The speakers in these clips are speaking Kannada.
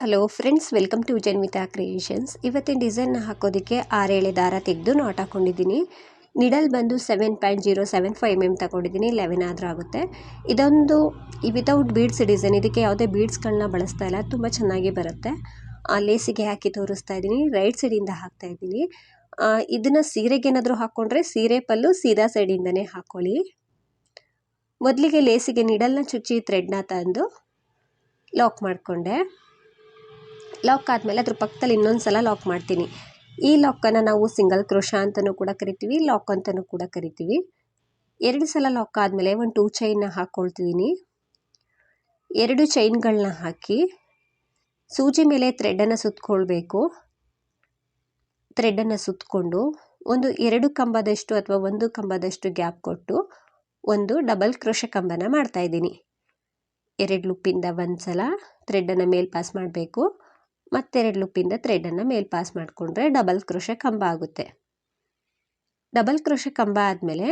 Hello friends welcome to Janvitha creations ಇವತ್ತಿನ ಡಿಸೈನ್ನ ಹಾಕೋದಕ್ಕೆ ಆರೇಳೆ ದಾರ ತೆಗೆದು ನಾಟ್ ಹಾಕೊಂಡಿದ್ದೀನಿ. ನಿಡಲ್ ಬಂದು seven point zero seven five M ತಗೊಂಡಿದ್ದೀನಿ ಲೆವೆನ್ ಆದರೂ ಆಗುತ್ತೆ. ಇದೊಂದು ವಿತೌಟ್ ಬೀಡ್ಸ್ ಡಿಸೈನ್ ಇದಕ್ಕೆ ಯಾವುದೇ ಬೀಡ್ಸ್ಗಳನ್ನ ಬಳಸ್ತಾ ಇಲ್ಲ, ತುಂಬ ಚೆನ್ನಾಗಿ ಬರುತ್ತೆ. ಲೇಸಿಗೆ ಹಾಕಿ ತೋರಿಸ್ತಾ ಇದ್ದೀನಿ ರೈಟ್ ಸೈಡಿಂದ ಹಾಕ್ತಾ ಇದ್ದೀನಿ. ಇದನ್ನು ಸೀರೆಗೆ ಏನಾದರೂ ಹಾಕ್ಕೊಂಡ್ರೆ ಸೀರೆ ಪಲ್ಲು ಸೀದಾ ಸೈಡಿಂದನೇ ಹಾಕ್ಕೊಳ್ಳಿ ಮೊದಲಿಗೆ ಲೇಸಿಗೆ ನಿಡಲ್ನ ಚುಚ್ಚಿ ಥ್ರೆಡ್ನ ತಂದು ಲಾಕ್ ಮಾಡಿಕೊಂಡೆ. ಲಾಕ್ ಆದಮೇಲೆ ಅದ್ರ ಪಕ್ಕದಲ್ಲಿ ಇನ್ನೊಂದು ಸಲ ಲಾಕ್ ಮಾಡ್ತೀನಿ. ಈ ಲಾಕನ್ನು ನಾವು ಸಿಂಗಲ್ ಕ್ರೋಶ ಅಂತಲೂ ಕೂಡ ಕರಿತೀವಿ ಲಾಕ್ ಅಂತಲೂ ಕೂಡ ಕರಿತೀವಿ. ಎರಡು ಸಲ ಲಾಕ್ ಆದಮೇಲೆ ಒಂದು ಟೂ ಚೈನ್ನ ಹಾಕ್ಕೊಳ್ತಿದ್ದೀನಿ ಎರಡು ಚೈನ್ಗಳನ್ನ ಹಾಕಿ ಸೂಜಿ ಮೇಲೆ ಥ್ರೆಡನ್ನು ಸುತ್ತಕೊಳ್ಬೇಕು ಥ್ರೆಡನ್ನು ಸುತ್ತಕೊಂಡು ಒಂದು ಎರಡು ಕಂಬದಷ್ಟು ಅಥವಾ ಒಂದು ಕಂಬದಷ್ಟು ಗ್ಯಾಪ್ ಕೊಟ್ಟು ಒಂದು ಡಬಲ್ ಕ್ರೋಶ ಕಂಬನ ಮಾಡ್ತಾಯಿದ್ದೀನಿ ಎರಡು ಲುಪ್ಪಿಂದ ಒಂದು ಸಲ ಥ್ರೆಡನ್ನು ಮೇಲ್ ಪಾಸ್ ಮಾಡಬೇಕು. ಮತ್ತೆರಡು ಲುಪ್ಪಿಂದ ಥ್ರೆಡನ್ನು ಮೇಲ್ ಪಾಸ್ ಮಾಡಿಕೊಂಡ್ರೆ ಡಬಲ್ ಕ್ರೋಶೆ ಕಂಬ ಆಗುತ್ತೆ. ಡಬಲ್ ಕ್ರೋಶೆ ಕಂಬ ಆದಮೇಲೆ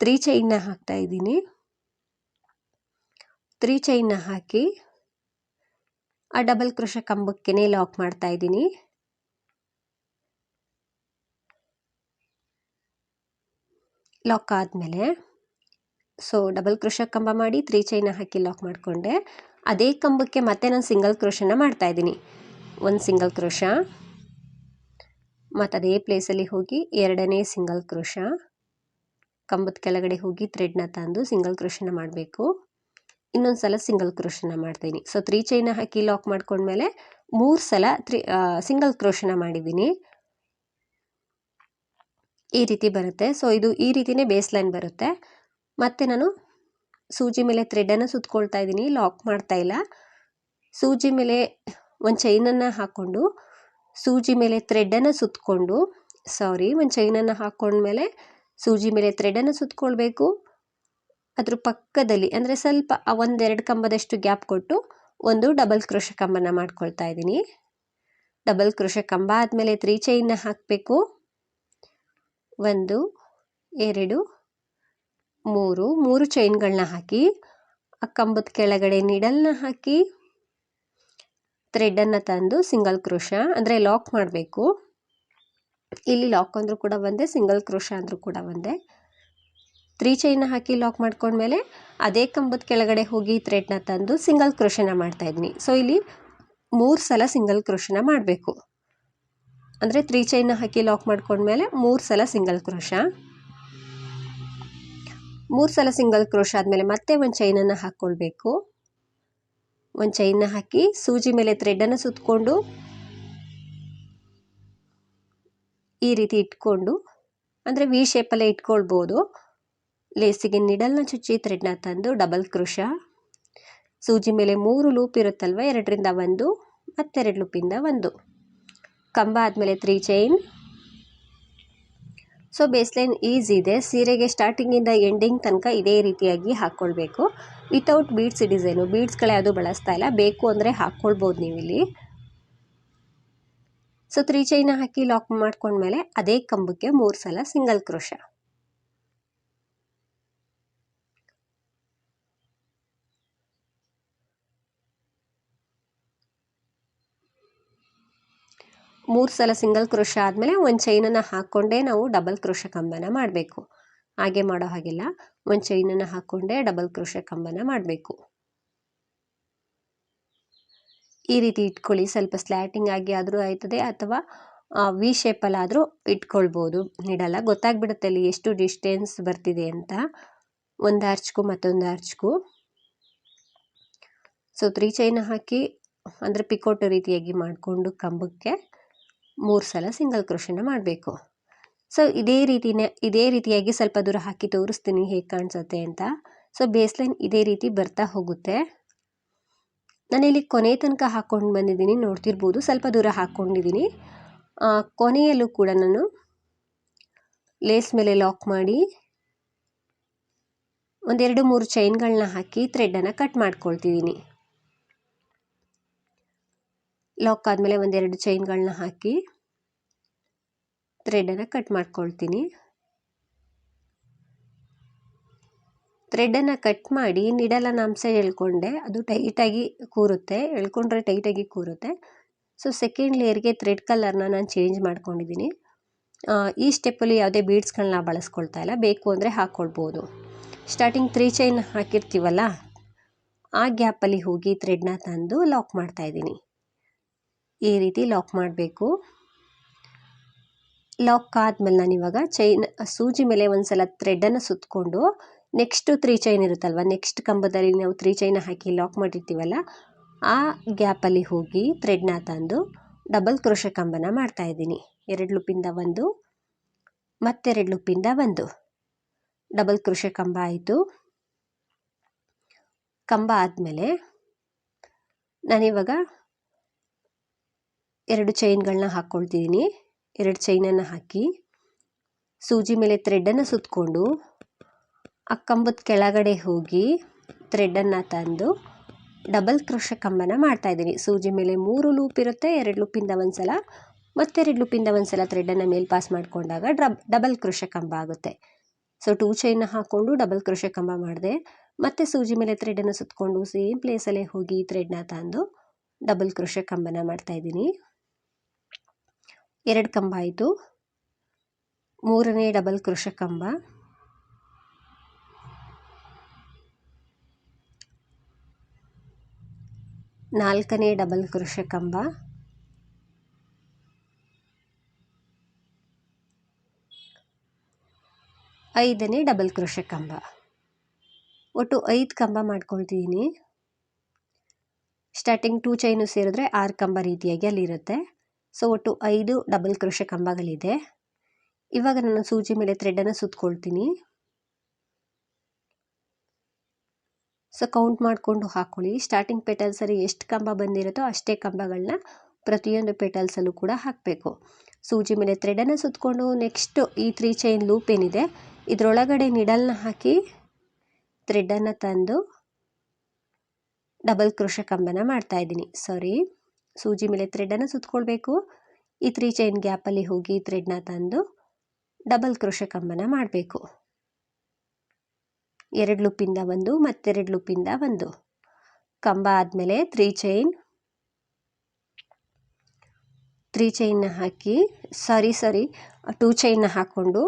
ತ್ರೀ ಚೈನ್ನ ಹಾಕ್ತಾ ಇದ್ದೀನಿ. ತ್ರೀ ಚೈನ್ನ ಹಾಕಿ ಆ ಡಬಲ್ ಕ್ರೋಶೆ ಕಂಬಕ್ಕೇ ಲಾಕ್ ಮಾಡ್ತಾ ಇದ್ದೀನಿ. ಲಾಕ್ ಆದಮೇಲೆ ಸೊ ಡಬಲ್ ಕ್ರೋಶ ಕಂಬ ಮಾಡಿ ತ್ರೀ ಚೈನ ಹಾಕಿ ಲಾಕ್ ಮಾಡಿಕೊಂಡೆ. ಅದೇ ಕಂಬಕ್ಕೆ ಮತ್ತೆ ನಾನು ಸಿಂಗಲ್ ಕ್ರೋಶನ ಮಾಡ್ತಾಯಿದ್ದೀನಿ ಒಂದು ಸಿಂಗಲ್ ಕ್ರೋಶ ಮತ್ತು ಅದೇ ಪ್ಲೇಸಲ್ಲಿ ಹೋಗಿ ಎರಡನೇ ಸಿಂಗಲ್ ಕ್ರೋಶ ಕಂಬದ ಕೆಳಗಡೆ ಹೋಗಿ ಥ್ರೆಡ್ನ ತಂದು ಸಿಂಗಲ್ ಕ್ರೋಶನ ಮಾಡಬೇಕು. ಇನ್ನೊಂದು ಸಲ ಸಿಂಗಲ್ ಕ್ರೋಶನ ಮಾಡ್ತೀನಿ ಸೊ ತ್ರೀ ಚೈನ ಹಾಕಿ ಲಾಕ್ ಮಾಡ್ಕೊಂಡ್ಮೇಲೆ ಮೂರು ಸಲ ತ್ರೀ ಸಿಂಗಲ್ ಕ್ರೋಶನ ಮಾಡಿದ್ದೀನಿ. ಈ ರೀತಿ ಬರುತ್ತೆ. ಸೊ ಇದು ಈ ರೀತಿಯೇ ಬೇಸ್ ಲೈನ್ ಬರುತ್ತೆ. ಮತ್ತು ನಾನು ಸೂಜಿ ಮೇಲೆ ಥ್ರೆಡನ್ನು ಸುತ್ಕೊಳ್ತಾ ಇದ್ದೀನಿ ಲಾಕ್ ಮಾಡ್ತಾ ಇಲ್ಲ. ಸೂಜಿ ಮೇಲೆ ಒಂದು ಚೈನನ್ನು ಹಾಕ್ಕೊಂಡು ಸೂಜಿ ಮೇಲೆ ಥ್ರೆಡನ್ನು ಸುತ್ತಕೊಂಡು ಸಾರಿ ಒಂದು ಚೈನನ್ನು ಹಾಕ್ಕೊಂಡ್ಮೇಲೆ ಸೂಜಿ ಮೇಲೆ ಥ್ರೆಡನ್ನು ಸುತ್ತಕೊಳ್ಬೇಕು ಅದ್ರ ಪಕ್ಕದಲ್ಲಿ, ಅಂದರೆ ಸ್ವಲ್ಪ ಒಂದೆರಡು ಕಂಬದಷ್ಟು ಗ್ಯಾಪ್ ಕೊಟ್ಟು ಒಂದು ಡಬಲ್ ಕ್ರೋಶ ಕಂಬನ ಮಾಡ್ಕೊಳ್ತಾ ಇದ್ದೀನಿ ಡಬಲ್ ಕ್ರೋಶ ಕಂಬ ಆದಮೇಲೆ ತ್ರೀ ಚೈನ್ನ ಹಾಕಬೇಕು. ಒಂದು, ಎರಡು ಮೂರು ಮೂರು ಚೈನ್ಗಳನ್ನ ಹಾಕಿ ಆ ಕಂಬದ ಕೆಳಗಡೆ ನಿಡಲ್ನ ಹಾಕಿ ಥ್ರೆಡನ್ನು ತಂದು ಸಿಂಗಲ್ ಕ್ರೋಶ ಅಂದರೆ ಲಾಕ್ ಮಾಡಬೇಕು. ಇಲ್ಲಿ ಲಾಕ್ ಅಂದರೂ ಕೂಡ ಒಂದೇ ಸಿಂಗಲ್ ಕ್ರೋಶ ಅಂದರೂ ಕೂಡ ಒಂದೇ ತ್ರೀ ಚೈನ್ನ ಹಾಕಿ ಲಾಕ್ ಮಾಡ್ಕೊಂಡ್ಮೇಲೆ ಅದೇ ಕಂಬದ ಕೆಳಗಡೆ ಹೋಗಿ ಥ್ರೆಡ್ನ ತಂದು ಸಿಂಗಲ್ ಕ್ರೋಶನ ಮಾಡ್ತಾಯಿದ್ದೀನಿ ಸೊ ಇಲ್ಲಿ ಮೂರು ಸಲ ಸಿಂಗಲ್ ಕ್ರೋಶನ ಮಾಡಬೇಕು. ಅಂದರೆ ತ್ರೀ ಚೈನ್ನ ಹಾಕಿ ಲಾಕ್ ಮಾಡ್ಕೊಂಡ್ಮೇಲೆ ಮೂರು ಸಲ ಸಿಂಗಲ್ ಕ್ರೋಶ ಮೂರು ಸಲ ಸಿಂಗಲ್ ಕ್ರೋಶ ಆದಮೇಲೆ ಮತ್ತೆ ಒಂದು ಚೈನನ್ನು ಹಾಕ್ಕೊಳ್ಬೇಕು ಒಂದು ಚೈನ್ನ ಹಾಕಿ ಸೂಜಿ ಮೇಲೆ ಥ್ರೆಡನ್ನು ಸುತ್ತಕೊಂಡು ಈ ರೀತಿ ಇಟ್ಕೊಂಡು, ಅಂದರೆ ವಿ ಶೇಪಲ್ಲೇ ಇಟ್ಕೊಳ್ಬೋದು. ಲೇಸಿಗೆ ನಿಡಲ್ನ ಚುಚ್ಚಿ ಥ್ರೆಡ್ನ ತಂದು ಡಬಲ್ ಕ್ರೋಶ. ಸೂಜಿ ಮೇಲೆ ಮೂರು ಲೂಪ್ ಇರುತ್ತಲ್ವ, ಎರಡರಿಂದ ಒಂದು, ಮತ್ತೆರಡು ಲೂಪಿಂದ ಒಂದು. ಕಂಬ ಆದಮೇಲೆ three chain so baseline easy ಇದೆ. ಸೀರೆಗೆ ಸ್ಟಾರ್ಟಿಂಗಿಂದ ಎಂಡಿಂಗ್ ತನಕ ಇದೇ ರೀತಿಯಾಗಿ ಹಾಕ್ಕೊಳ್ಬೇಕು ವಿತೌಟ್ ಬೀಡ್ಸ್ ಡಿಸೈನು ಬೀಡ್ಸ್ಗಳು ಯಾವುದು ಬಳಸ್ತಾ ಇಲ್ಲ. ಬೇಕು ಅಂದರೆ ಹಾಕ್ಕೊಳ್ಬೋದು ನೀವಿಲ್ಲಿ. ಸೊ ತ್ರೀ ಚೈನ ಹಾಕಿ ಲಾಕ್ ಮಾಡ್ಕೊಂಡ್ಮೇಲೆ ಅದೇ ಕಂಬಕ್ಕೆ ಮೂರು ಸಲ ಸಿಂಗಲ್ ಕ್ರೋಶ ಮೂರು ಸಲ ಸಿಂಗಲ್ ಕ್ರೋಶ ಆದಮೇಲೆ ಒಂದು ಚೈನನ್ನು ಹಾಕ್ಕೊಂಡೇ ನಾವು ಡಬಲ್ ಕ್ರೋಶ ಕಂಬನ ಮಾಡಬೇಕು. ಹಾಗೆ ಮಾಡೋ ಹಾಗಿಲ್ಲ. ಒಂದು ಚೈನನ್ನು ಹಾಕ್ಕೊಂಡೇ ಡಬಲ್ ಕ್ರೋಶ ಕಂಬನ ಮಾಡಬೇಕು. ಈ ರೀತಿ ಇಟ್ಕೊಳ್ಳಿ. ಸ್ವಲ್ಪ ಸ್ಲ್ಯಾಟಿಂಗ್ ಆಗಿ ಆದರೂ ಆಯ್ತದೆ ಅಥವಾ ವಿ ಶೇಪಲ್ಲಾದರೂ ಇಟ್ಕೊಳ್ಬೋದು. ನೀಡಲ್ಲ. ಗೊತ್ತಾಗ್ಬಿಡುತ್ತೆ ಅಲ್ಲಿ ಎಷ್ಟು ಡಿಸ್ಟೆನ್ಸ್ ಬರ್ತಿದೆ ಅಂತ. ಒಂದು ಆರ್ಚ್ಗೂ ಮತ್ತೊಂದು ಆರ್ಚ್ಗೂ ಸೊ ತ್ರೀ ಚೈನ ಹಾಕಿ, ಅಂದರೆ ಪಿಕೋಟ್ ರೀತಿಯಾಗಿ ಮಾಡಿಕೊಂಡು ಕಂಬಕ್ಕೆ ಮೂರು ಸಲ ಸಿಂಗಲ್ ಕ್ರೋಶನ ಮಾಡಬೇಕು. ಸೊ ಇದೇ ರೀತಿನೇ, ಇದೇ ರೀತಿಯಾಗಿ ಸ್ವಲ್ಪ ದೂರ ಹಾಕಿ ತೋರಿಸ್ತೀನಿ ಹೇಗೆ ಕಾಣಿಸುತ್ತೆ ಅಂತ. ಸೊ ಬೇಸ್ಲೈನ್ ಇದೇ ರೀತಿ ಬರ್ತಾ ಹೋಗುತ್ತೆ. ನಾನಿಲ್ಲಿ ಕೊನೆ ತನಕ ಹಾಕ್ಕೊಂಡು ಬಂದಿದ್ದೀನಿ, ನೋಡ್ತಿರ್ಬೋದು, ಸ್ವಲ್ಪ ದೂರ ಹಾಕ್ಕೊಂಡಿದ್ದೀನಿ ಕೊನೆಯಲ್ಲೂ ಕೂಡ ನಾನು ಲೇಸ್ ಮೇಲೆ ಲಾಕ್ ಮಾಡಿ ಒಂದೆರಡು ಮೂರು ಚೈನ್ಗಳನ್ನ ಹಾಕಿ ಥ್ರೆಡ್ಡನ್ನು ಕಟ್ ಮಾಡ್ಕೊಳ್ತಿದ್ದೀನಿ. ಲಾಕ್ ಆದಮೇಲೆ ಒಂದೆರಡು ಚೈನ್ಗಳನ್ನ ಹಾಕಿ ಥ್ರೆಡನ್ನು ಕಟ್ ಮಾಡ್ಕೊಳ್ತೀನಿ. ಥ್ರೆಡನ್ನು ಕಟ್ ಮಾಡಿ ನಿಡಲನ ಅಂಶ ಎಳ್ಕೊಂಡೆ ಅದು ಟೈಟಾಗಿ ಕೂರುತ್ತೆ. ಎಳ್ಕೊಂಡ್ರೆ ಟೈಟಾಗಿ ಕೂರುತ್ತೆ. ಸೊ ಸೆಕೆಂಡ್ ಲೇಯರ್ಗೆ ಥ್ರೆಡ್ ಕಲರ್ನ ನಾನು ಚೇಂಜ್ ಮಾಡ್ಕೊಂಡಿದ್ದೀನಿ ಈ ಸ್ಟೆಪ್ಪಲ್ಲಿ ಯಾವುದೇ ಬೀಡ್ಸ್ಗಳನ್ನ ಬಳಸ್ಕೊಳ್ತಾ ಇಲ್ಲ. ಬೇಕು ಅಂದರೆ ಹಾಕ್ಕೊಳ್ಬೋದು ಸ್ಟಾರ್ಟಿಂಗ್ ತ್ರೀ ಚೈನ್ ಹಾಕಿರ್ತೀವಲ್ಲ, ಆ ಗ್ಯಾಪಲ್ಲಿ ಹೋಗಿ ಥ್ರೆಡ್ನ ತಂದು ಲಾಕ್ ಮಾಡ್ತಾಯಿದ್ದೀನಿ ಈ ರೀತಿ ಲಾಕ್ ಮಾಡಬೇಕು. ಲಾಕ್ ಆದಮೇಲೆ ನಾನು ಇವಾಗ ಚೈನ್ ಸೂಜಿ ಮೇಲೆ ಒಂದು ಸಲ ಥ್ರೆಡನ್ನು ಸುತ್ತಕೊಂಡು ನೆಕ್ಸ್ಟು ತ್ರೀ ಚೈನ್ ಇರುತ್ತಲ್ವ ನೆಕ್ಸ್ಟ್ ಕಂಬದಲ್ಲಿ ನಾವು ತ್ರೀ ಚೈನ್ ಹಾಕಿ ಲಾಕ್ ಮಾಡಿರ್ತೀವಲ್ಲ, ಆ ಗ್ಯಾಪಲ್ಲಿ ಹೋಗಿ ಥ್ರೆಡ್ನ ತಂದು ಡಬಲ್ ಕ್ರೋಶ ಕಂಬನ ಮಾಡ್ತಾಯಿದ್ದೀನಿ ಎರಡು ಲುಪ್ಪಿಂದ ಒಂದು, ಮತ್ತೆರಡು ಲುಪ್ಪಿಂದ ಒಂದು. ಡಬಲ್ ಕ್ರೋಶ ಕಂಬ ಆಯಿತು. ಕಂಬ ಆದಮೇಲೆ ನಾನಿವಾಗ ಎರಡು ಚೈನ್ಗಳನ್ನ ಹಾಕ್ಕೊಳ್ತಿದ್ದೀನಿ ಎರಡು ಚೈನನ್ನು ಹಾಕಿ, ಸೂಜಿ ಮೇಲೆ ಥ್ರೆಡ್ಡನ್ನು ಸುತ್ತಕೊಂಡು ಆ ಕಂಬದ ಕೆಳಗಡೆ ಹೋಗಿ ಥ್ರೆಡ್ಡನ್ನು ತಂದು ಡಬಲ್ ಕ್ರೋಶ ಕಂಬನ ಮಾಡ್ತಾಯಿದ್ದೀನಿ ಸೂಜಿ ಮೇಲೆ ಮೂರು ಲೂಪ್ ಇರುತ್ತೆ, ಎರಡು ಲೂಪಿಂದ ಒಂದು ಸಲ ಮತ್ತೆರಡು ಲೂಪಿಂದ ಒಂದು ಸಲ ಥ್ರೆಡ್ಡನ್ನು ಮೇಲೆ ಪಾಸ್ ಮಾಡಿಕೊಂಡಾಗ ಡ್ರಬ್, ಡಬಲ್ ಕ್ರೋಶ ಕಂಬ ಆಗುತ್ತೆ. ಸೊ, ಟೂ ಚೈನ್ನ ಹಾಕ್ಕೊಂಡು ಡಬಲ್ ಕ್ರೋಶ ಕಂಬ ಮಾಡಿದೆ, ಮತ್ತೆ ಸೂಜಿ ಮೇಲೆ ಥ್ರೆಡನ್ನು ಸುತ್ತಕೊಂಡು ಸೇಮ್ ಪ್ಲೇಸಲ್ಲೇ ಹೋಗಿ ಥ್ರೆಡ್ನ ತಂದು ಡಬಲ್ ಕ್ರೋಶ ಕಂಬನ ಮಾಡ್ತಾಯಿದ್ದೀನಿ ಎರಡು ಕಂಬ ಆಯಿತು. ಮೂರನೇ ಡಬಲ್ ಕೃಷ ಕಂಬ. ನಾಲ್ಕನೇ ಡಬಲ್ ಕೃಷ ಕಂಬ. ಐದನೇ ಡಬಲ್ ಕೃಷ ಕಂಬ. ಒಟ್ಟು ಐದು ಕಂಬ ಮಾಡ್ಕೊಳ್ತಿದ್ದೀನಿ. ಸ್ಟಾರ್ಟಿಂಗ್ ಟೂ ಚೈನು ಸೇರಿದ್ರೆ ಆರು ಕಂಬ ರೀತಿಯಾಗಿ ಅಲ್ಲಿರುತ್ತೆ. ಸೊ ಒಟ್ಟು ಐದು ಡಬಲ್ ಕ್ರೋಶೆ ಕಂಬಗಳಿದೆ. ಇವಾಗ ನಾನು ಸೂಜಿ ಮೇಲೆ ಥ್ರೆಡನ್ನು ಸುತ್ಕೊಳ್ತೀನಿ. ಸೊ ಕೌಂಟ್ ಮಾಡಿಕೊಂಡು ಹಾಕ್ಕೊಳ್ಳಿ ಸ್ಟಾರ್ಟಿಂಗ್ ಪೆಟಲ್ಸಲ್ಲಿ ಎಷ್ಟು ಕಂಬ ಬಂದಿರುತ್ತೋ ಅಷ್ಟೇ ಕಂಬಗಳನ್ನ ಪ್ರತಿಯೊಂದು ಪೆಟಲ್ಸಲ್ಲೂ ಕೂಡ ಹಾಕಬೇಕು. ಸೂಜಿ ಮೇಲೆ ಥ್ರೆಡನ್ನು ಸುತ್ತಕೊಂಡು ನೆಕ್ಸ್ಟು ಈ ತ್ರೀ ಚೈನ್ ಲೂಪ್ ಏನಿದೆ, ಇದರೊಳಗಡೆ ನಿಡಲ್ನ ಹಾಕಿ ಥ್ರೆಡನ್ನು ತಂದು ಡಬಲ್ ಕ್ರೋಶ ಕಂಬನ ಮಾಡ್ತಾಯಿದ್ದೀನಿ ಸಾರಿ ಸೂಜಿ ಮೇಲೆ ಥ್ರೆಡನ್ನು ಸುತ್ತಕೊಳ್ಬೇಕು ಈ ತ್ರೀ ಚೈನ್ ಗ್ಯಾಪಲ್ಲಿ ಹೋಗಿ ಥ್ರೆಡ್ನ ತಂದು ಡಬಲ್ ಕ್ರೋಶ ಕಂಬನ ಮಾಡಬೇಕು. ಎರಡು ಲುಪ್ಪಿಂದ ಒಂದು, ಮತ್ತೆರಡು ಲುಪ್ಪಿಂದ ಒಂದು. ಕಂಬ ಆದಮೇಲೆ ತ್ರೀ ಚೈನ್ ತ್ರೀ ಚೈನ್ನ ಹಾಕಿ ಸಾರಿ ಸಾರಿ ಟೂ ಚೈನ್ನ ಹಾಕ್ಕೊಂಡು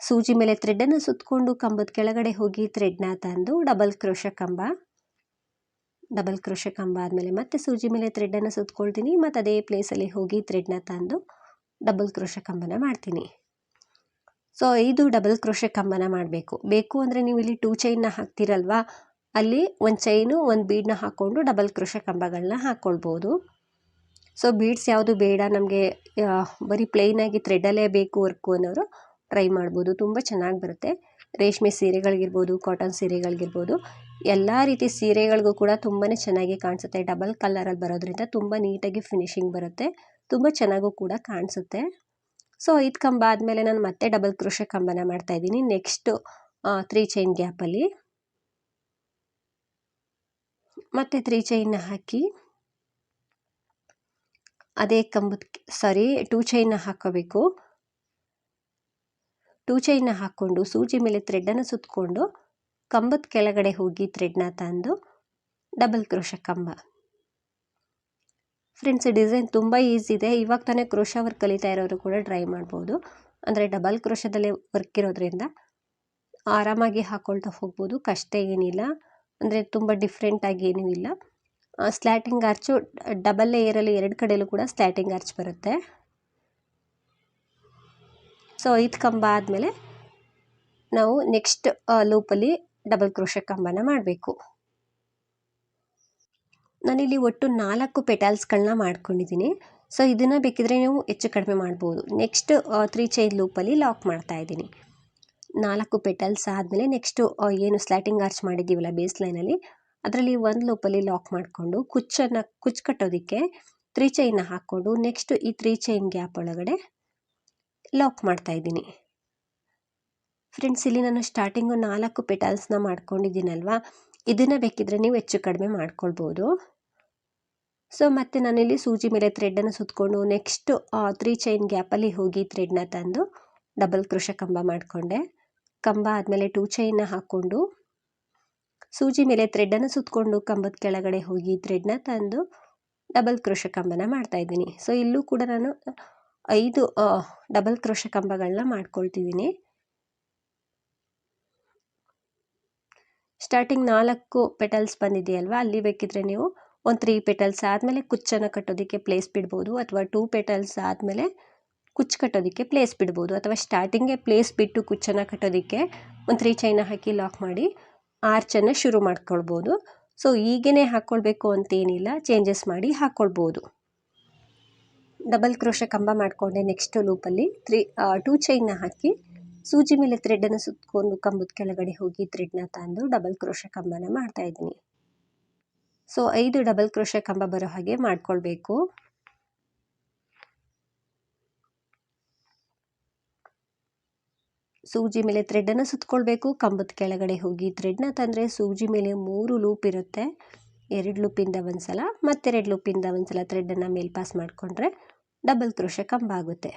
ಸೂಜಿ ಮೇಲೆ ಥ್ರೆಡನ್ನು ಸುತ್ತಕೊಂಡು ಕಂಬದ ಕೆಳಗಡೆ ಹೋಗಿ ಥ್ರೆಡ್ನ ತಂದು ಡಬಲ್ ಕ್ರೋಶ ಕಂಬ ಡಬಲ್ ಕ್ರೋಶೆ ಕಂಬ ಆದಮೇಲೆ ಮತ್ತೆ ಸೂಜಿ ಮೇಲೆ ಥ್ರೆಡ್ಡನ್ನು ಸುತ್ಕೊಳ್ತೀನಿ. ಮತ್ತು ಅದೇ ಪ್ಲೇಸಲ್ಲಿ ಹೋಗಿ ಥ್ರೆಡ್ನ ತಂದು ಡಬಲ್ ಕ್ರೋಶೆ ಕಂಬನ ಮಾಡ್ತೀನಿ. ಸೊ ಐದು ಡಬಲ್ ಕ್ರೋಶೆ ಕಂಬನ ಮಾಡಬೇಕು. ಬೇಕು ಅಂದರೆ ನೀವು ಇಲ್ಲಿ ಟೂ ಚೈನ್ನ ಹಾಕ್ತಿರಲ್ವಾ? ಅಲ್ಲಿ ಒಂದು ಚೈನು ಒಂದು ಬೀಡನ್ನ ಹಾಕ್ಕೊಂಡು ಡಬಲ್ ಕ್ರೋಶೆ ಕಂಬಗಳನ್ನ ಹಾಕ್ಕೊಳ್ಬೋದು ಸೊ ಬೀಡ್ಸ್ ಯಾವುದು ಬೇಡ, ನಮಗೆ ಬರೀ ಪ್ಲೈನಾಗಿ ಥ್ರೆಡಲ್ಲೇ ಬೇಕು ವರ್ಕು ಅನ್ನೋರು ಟ್ರೈ ಮಾಡ್ಬೋದು. ತುಂಬ ಚೆನ್ನಾಗಿ ಬರುತ್ತೆ. ರೇಷ್ಮೆ ಸೀರೆಗಳಿಗಿರ್ಬೋದು ಕಾಟನ್ ಸೀರೆಗಳಿಗಿರ್ಬೋದು, ಎಲ್ಲ ರೀತಿ ಸೀರೆಗಳಿಗೂ ಕೂಡ ತುಂಬಾ ಚೆನ್ನಾಗಿ ಕಾಣಿಸುತ್ತೆ. ಡಬಲ್ ಕಲ್ಲರಲ್ಲಿ ಬರೋದ್ರಿಂದ ತುಂಬ ನೀಟಾಗಿ ಫಿನಿಶಿಂಗ್ ಬರುತ್ತೆ. ತುಂಬ ಚೆನ್ನಾಗೂ ಕೂಡ ಕಾಣಿಸುತ್ತೆ. ಸೊ ಐದು ಕಂಬ ಆದಮೇಲೆ ನಾನು ಮತ್ತೆ ಡಬಲ್ ಕೃಷಿ ಕಂಬನ ಮಾಡ್ತಾಯಿದ್ದೀನಿ ನೆಕ್ಸ್ಟು ತ್ರೀ ಚೈನ್ ಗ್ಯಾಪಲ್ಲಿ ಮತ್ತೆ ತ್ರೀ ಚೈನ್ನ ಹಾಕಿ. ಅದೇ ಕಂಬದ ಸಾರಿ ಟೂ ಚೈನ್ನ ಹಾಕೋಬೇಕು. ಟೂ ಚೈನ್ನ ಹಾಕ್ಕೊಂಡು ಸೂಜಿ ಮೇಲೆ ಥ್ರೆಡ್ಡನ್ನು ಸುತ್ತಕೊಂಡು ಕಂಬದ ಕೆಳಗಡೆ ಹೋಗಿ ಥ್ರೆಡ್ನ ತಂದು ಡಬಲ್ ಕ್ರೋಶ ಕಂಬ. ಫ್ರೆಂಡ್ಸ್, ಡಿಸೈನ್ ತುಂಬ ಈಸಿ ಇದೆ. ಇವಾಗ ತಾನೇ ಕ್ರೋಶ ವರ್ಕ್ ಕಲಿತಾ ಇರೋರು ಕೂಡ ಟ್ರೈ ಮಾಡ್ಬೋದು. ಅಂದರೆ ಡಬಲ್ ಕ್ರೋಶದಲ್ಲೇ ವರ್ಕ್ ಇರೋದ್ರಿಂದ ಆರಾಮಾಗಿ ಹಾಕ್ಕೊಳ್ತಾ ಹೋಗ್ಬೋದು. ಕಷ್ಟ ಏನಿಲ್ಲ. ಅಂದರೆ ತುಂಬ ಡಿಫ್ರೆಂಟಾಗಿ ಏನೂ ಇಲ್ಲ. ಸ್ಲ್ಯಾಟಿಂಗ್ ಆರ್ಚು ಡಬಲ್ ಲೇಯರಲ್ಲಿ ಎರಡು ಕಡೆಯಲ್ಲೂ ಕೂಡ ಸ್ಲ್ಯಾಟಿಂಗ್ ಆರ್ಚ್ ಬರುತ್ತೆ. ಸೊ ಐದು ಕಂಬ ಆದಮೇಲೆ ನಾವು ನೆಕ್ಸ್ಟ್ ಲೂಪಲ್ಲಿ ಡಬಲ್ ಕ್ರೋಶ ಕಂಬನ ಮಾಡಬೇಕು. ನಾನಿಲ್ಲಿ ಒಟ್ಟು ನಾಲ್ಕು ಪೆಟಾಲ್ಸ್ಗಳನ್ನ ಮಾಡ್ಕೊಂಡಿದ್ದೀನಿ. ಸೊ ಇದನ್ನು ಬೇಕಿದ್ರೆ ನೀವು ಹೆಚ್ಚು ಕಡಿಮೆ ಮಾಡ್ಬೋದು. ನೆಕ್ಸ್ಟ್ ತ್ರೀ ಚೈನ್ ಲೂಪಲ್ಲಿ ಲಾಕ್ ಮಾಡ್ತಾ ಇದ್ದೀನಿ. ನಾಲ್ಕು ಪೆಟಲ್ಸ್ ಆದಮೇಲೆ ನೆಕ್ಸ್ಟು ಏನು ಸ್ಲ್ಯಾಟಿಂಗ್ ಆರ್ಚ್ ಮಾಡಿದ್ದೀವಲ್ಲ ಬೇಸ್ ಲೈನಲ್ಲಿ ಅದರಲ್ಲಿ ಒಂದು ಲೂಪಲ್ಲಿ ಲಾಕ್ ಮಾಡಿಕೊಂಡು ಕುಚ್ಚನ್ನು ಕುಚ್ಚು ಕಟ್ಟೋದಕ್ಕೆ ತ್ರೀ ಚೈನ್ನ ಹಾಕ್ಕೊಂಡು ನೆಕ್ಸ್ಟ್ ಈ ತ್ರೀ ಚೈನ್ ಗ್ಯಾಪ್ ಒಳಗಡೆ ಲಾಕ್ ಮಾಡ್ತಾ ಇದ್ದೀನಿ. ಫ್ರೆಂಡ್ಸ್ ಇಲ್ಲಿ ನಾನು ಸ್ಟಾರ್ಟಿಂಗು ನಾಲ್ಕು ಪೆಟಲ್ಸ್ನ ಮಾಡ್ಕೊಂಡಿದ್ದೀನಲ್ವಾ? ಇದನ್ನು ಬೇಕಿದ್ರೆ ನೀವು ಹೆಚ್ಚು ಕಡಿಮೆ ಮಾಡ್ಕೊಳ್ಬೋದು. ಸೊ ಮತ್ತು ನಾನಿಲ್ಲಿ ಸೂಜಿ ಮೇಲೆ ಥ್ರೆಡ್ಡನ್ನು ಸುತ್ತಕೊಂಡು ನೆಕ್ಸ್ಟು ತ್ರೀ ಚೈನ್ ಗ್ಯಾಪಲ್ಲಿ ಹೋಗಿ ಥ್ರೆಡ್ನ ತಂದು ಡಬಲ್ ಕೃಷ ಕಂಬ ಮಾಡಿಕೊಂಡೆ. ಕಂಬ ಆದಮೇಲೆ ಟೂ ಚೈನ್ನ ಹಾಕ್ಕೊಂಡು ಸೂಜಿ ಮೇಲೆ ಥ್ರೆಡ್ಡನ್ನು ಸುತ್ತಕೊಂಡು ಕಂಬದ ಕೆಳಗಡೆ ಹೋಗಿ ಥ್ರೆಡ್ನ ತಂದು ಡಬಲ್ ಕೃಷ ಕಂಬನ ಮಾಡ್ತಾಯಿದ್ದೀನಿ ಸೊ ಇಲ್ಲೂ ಕೂಡ ನಾನು ಐದು ಡಬಲ್ ಕ್ರೋಶ ಕಂಬಗಳನ್ನ ಮಾಡ್ಕೊಳ್ತಿದ್ದೀನಿ ಸ್ಟಾರ್ಟಿಂಗ್ ನಾಲ್ಕು ಪೆಟಲ್ಸ್ ಬಂದಿದೆಯಲ್ವಾ? ಅಲ್ಲಿ ಬೇಕಿದ್ರೆ ನೀವು ಒಂದು ತ್ರೀ ಪೆಟಲ್ಸ್ ಆದಮೇಲೆ ಕುಚ್ಚನ್ನು ಕಟ್ಟೋದಕ್ಕೆ ಪ್ಲೇಸ್ ಬಿಡ್ಬೋದು ಅಥವಾ ಟೂ ಪೆಟಲ್ಸ್ ಆದಮೇಲೆ ಕುಚ್ಚು ಕಟ್ಟೋದಕ್ಕೆ ಪ್ಲೇಸ್ ಬಿಡ್ಬೋದು ಅಥವಾ ಸ್ಟಾರ್ಟಿಂಗೇ ಪ್ಲೇಸ್ ಬಿಟ್ಟು ಕುಚ್ಚನ್ನು ಕಟ್ಟೋದಕ್ಕೆ ಒಂದು ತ್ರೀ ಚೈನ ಹಾಕಿ ಲಾಕ್ ಮಾಡಿ ಆರ್ಚನ್ನು ಶುರು ಮಾಡ್ಕೊಳ್ಬೋದು. ಸೊ ಈಗೇ ಹಾಕ್ಕೊಳ್ಬೇಕು ಅಂತೇನಿಲ್ಲ ಚೇಂಜಸ್ ಮಾಡಿ ಹಾಕ್ಕೊಳ್ಬೋದು ಡಬಲ್ ಕ್ರೋಶ ಕಂಬ ಮಾಡಿಕೊಂಡೆ ನೆಕ್ಸ್ಟ್ ಲೂಪಲ್ಲಿ ತ್ರೀ ಟೂ ಚೈನ್ನ ಹಾಕಿ ಸೂಜಿ ಮೇಲೆ ಥ್ರೆಡನ್ನು ಸುತ್ತಕೊಂಡು ಕಂಬದ ಕೆಳಗಡೆ ಹೋಗಿ ಥ್ರೆಡ್ನ ತಂದು ಡಬಲ್ ಕ್ರೋಶ ಕಂಬನ ಮಾಡ್ತಾ ಇದ್ದೀನಿ. ಸೊ ಐದು ಡಬಲ್ ಕ್ರೋಶ ಕಂಬ ಬರೋ ಹಾಗೆ ಮಾಡ್ಕೊಳ್ಬೇಕು. ಸೂಜಿ ಮೇಲೆ ಥ್ರೆಡನ್ನು ಸುತ್ತಕೊಳ್ಬೇಕು ಕಂಬದ ಕೆಳಗಡೆ ಹೋಗಿ ಥ್ರೆಡ್ನ ತಂದರೆ ಸೂಜಿ ಮೇಲೆ ಮೂರು ಲೂಪ್ ಇರುತ್ತೆ. ಎರಡು ಲೂಪಿಂದ ಒಂದು ಸಲ ಮತ್ತೆರಡು ಲೂಪಿಂದ ಒಂದು ಸಲ ಥ್ರೆಡನ್ನು ಮೇಲ್ಪಾಸ್ ಮಾಡಿಕೊಂಡ್ರೆ ಡಬಲ್ ಕ್ರೋಶ ಕಂಬ ಆಗುತ್ತೆ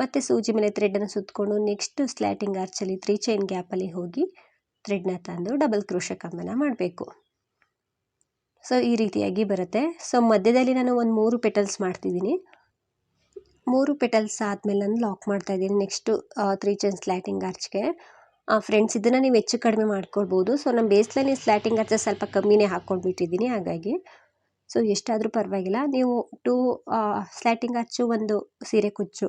ಮತ್ತು ಸೂಜಿ ಮೇಲೆ ಥ್ರೆಡ್ಡನ್ನು ಸುತ್ತಕೊಂಡು ನೆಕ್ಸ್ಟ್ ಸ್ಲ್ಯಾಟಿಂಗ್ ಆರ್ಚಲ್ಲಿ ತ್ರೀ ಚೈನ್ ಗ್ಯಾಪಲ್ಲಿ ಹೋಗಿ ಥ್ರೆಡ್ನ ತಂದು ಡಬಲ್ ಕ್ರೋಶ ಕಂಬನ ಮಾಡಬೇಕು. ಸೊ ಈ ರೀತಿಯಾಗಿ ಬರುತ್ತೆ. ಸೊ ಮಧ್ಯದಲ್ಲಿ ನಾನು ಒಂದು ಮೂರು ಪೆಟಲ್ಸ್ ಮಾಡ್ತಿದ್ದೀನಿ. ಮೂರು ಪೆಟಲ್ಸ್ ಆದಮೇಲೆ ನಾನು ಲಾಕ್ ಮಾಡ್ತಾ ಇದ್ದೀನಿ ನೆಕ್ಸ್ಟು ತ್ರೀ ಚೈನ್ ಸ್ಲ್ಯಾಟಿಂಗ್ ಆರ್ಚ್ಗೆ ಫ್ರೆಂಡ್ಸ್ ಇದನ್ನು ನೀವು ಹೆಚ್ಚು ಕಡಿಮೆ ಮಾಡ್ಕೊಳ್ಬೋದು. ಸೊ ನಮ್ಮ ಬೇಸ್ಲೈನ್ ಸ್ಲ್ಯಾಟಿಂಗ್ ಆರ್ಚ್ ಸ್ವಲ್ಪ ಕಮ್ಮಿನೇ ಹಾಕ್ಕೊಂಡ್ಬಿಟ್ಟಿದ್ದೀನಿ, ಹಾಗಾಗಿ. ಸೊ ಎಷ್ಟಾದರೂ ಪರವಾಗಿಲ್ಲ. ನೀವು ಟೂ ಸ್ಲ್ಯಾಟಿಂಗ್ ಅಚ್ಚು ಒಂದು ಸೀರೆ ಕುಚ್ಚು.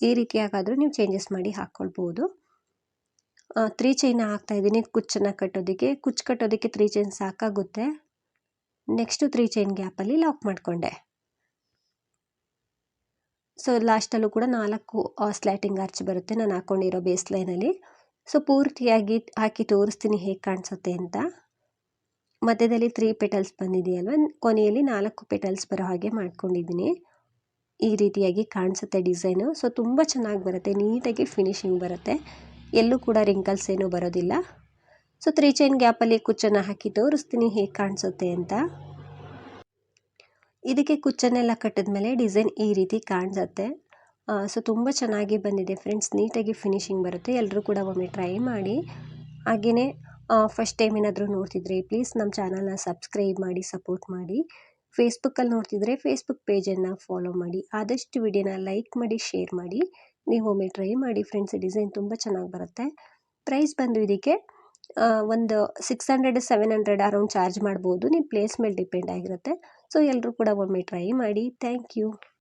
ಈ ರೀತಿಯಾಗಾದರೂ ನೀವು ಚೇಂಜಸ್ ಮಾಡಿ ಹಾಕ್ಕೊಳ್ಬೋದು ತ್ರೀ ಚೈನ್ ಹಾಕ್ತಾ ಇದ್ದೀನಿ ಕುಚ್ಚನ್ನು ಕಟ್ಟೋದಕ್ಕೆ. ಕುಚ್ಚು ಕಟ್ಟೋದಕ್ಕೆ ತ್ರೀ ಚೈನ್ ಸಾಕಾಗುತ್ತೆ. ನೆಕ್ಸ್ಟು ತ್ರೀ ಚೈನ್ ಗ್ಯಾಪಲ್ಲಿ ಲಾಕ್ ಮಾಡಿಕೊಂಡೆ. ಸೊ ಲಾಸ್ಟಲ್ಲೂ ಕೂಡ ನಾಲ್ಕು ಸ್ಲ್ಯಾಟಿಂಗ್ ಆರ್ಚ್ ಬರುತ್ತೆ. ನಾನು ಹಾಕ್ಕೊಂಡಿರೋ ಬೇಸ್ ಲೈನಲ್ಲಿ ಸೊ ಪೂರ್ತಿಯಾಗಿ ಹಾಕಿ ತೋರಿಸ್ತೀನಿ ಹೇಗೆ ಕಾಣಿಸುತ್ತೆ ಅಂತ. ಮಧ್ಯದಲ್ಲಿ ತ್ರೀ ಪೆಟಲ್ಸ್ ಬಂದಿದೆಯಲ್ವ? ಕೊನೆಯಲ್ಲಿ ನಾಲ್ಕು ಪೆಟಲ್ಸ್ ಬರೋ ಹಾಗೆ ಮಾಡ್ಕೊಂಡಿದ್ದೀನಿ. ಈ ರೀತಿಯಾಗಿ ಕಾಣಿಸುತ್ತೆ ಡಿಸೈನು ಸೊ ತುಂಬ ಚೆನ್ನಾಗಿ ಬರುತ್ತೆ. ನೀಟಾಗಿ ಫಿನಿಶಿಂಗ್ ಬರುತ್ತೆ. ಎಲ್ಲೂ ಕೂಡ ರಿಂಕಲ್ಸ್ ಏನೂ ಬರೋದಿಲ್ಲ. ಸೊ ತ್ರೀ ಚೈನ್ ಗ್ಯಾಪಲ್ಲಿ ಕುಚ್ಚನ್ನು ಹಾಕಿ ತೋರಿಸ್ತೀನಿ ಹೇಗೆ ಕಾಣಿಸುತ್ತೆ ಅಂತ. ಇದಕ್ಕೆ ಕುಚ್ಚನ್ನೆಲ್ಲ ಕಟ್ಟಿದ್ಮೇಲೆ ಡಿಸೈನ್ ಈ ರೀತಿ ಕಾಣಿಸುತ್ತೆ. ಸೊ ತುಂಬ ಚೆನ್ನಾಗಿ ಬಂದಿದೆ ಫ್ರೆಂಡ್ಸ್ ನೀಟಾಗಿ ಫಿನಿಶಿಂಗ್ ಬರುತ್ತೆ. ಎಲ್ಲರೂ ಕೂಡ ಒಮ್ಮೆ ಟ್ರೈ ಮಾಡಿ. ಹಾಗೆಯೇ ಫಸ್ಟ್ ಟೈಮ್ ಏನಾದರೂ ನೋಡ್ತಿದ್ರೆ ಪ್ಲೀಸ್ ನಮ್ಮ ಚಾನಲ್ನ ಸಬ್ಸ್ಕ್ರೈಬ್ ಮಾಡಿ ಸಪೋರ್ಟ್ ಮಾಡಿ. ಫೇಸ್ಬುಕ್ಕಲ್ಲಿ ನೋಡ್ತಿದ್ರೆ ಫೇಸ್ಬುಕ್ ಪೇಜನ್ನು ಫಾಲೋ ಮಾಡಿ. ಆದಷ್ಟು ವಿಡಿಯೋನ ಲೈಕ್ ಮಾಡಿ ಶೇರ್ ಮಾಡಿ. ನೀವು ಒಮ್ಮೆ ಟ್ರೈ ಮಾಡಿ ಫ್ರೆಂಡ್ಸ್ ಡಿಸೈನ್ ತುಂಬ ಚೆನ್ನಾಗಿ ಬರುತ್ತೆ. ಪ್ರೈಸ್ ಬಂದು ಇದಕ್ಕೆ ಒಂದು six hundred seven hundred around charge ಮಾಡ್ಬೋದು. ನಿಮ್ಮ ಪ್ಲೇಸ್ ಮೇಲೆ ಡಿಪೆಂಡ್ ಆಗಿರುತ್ತೆ. ಸೊ ಎಲ್ಲರೂ ಕೂಡ ಒಮ್ಮೆ ಟ್ರೈ ಮಾಡಿ. Thank you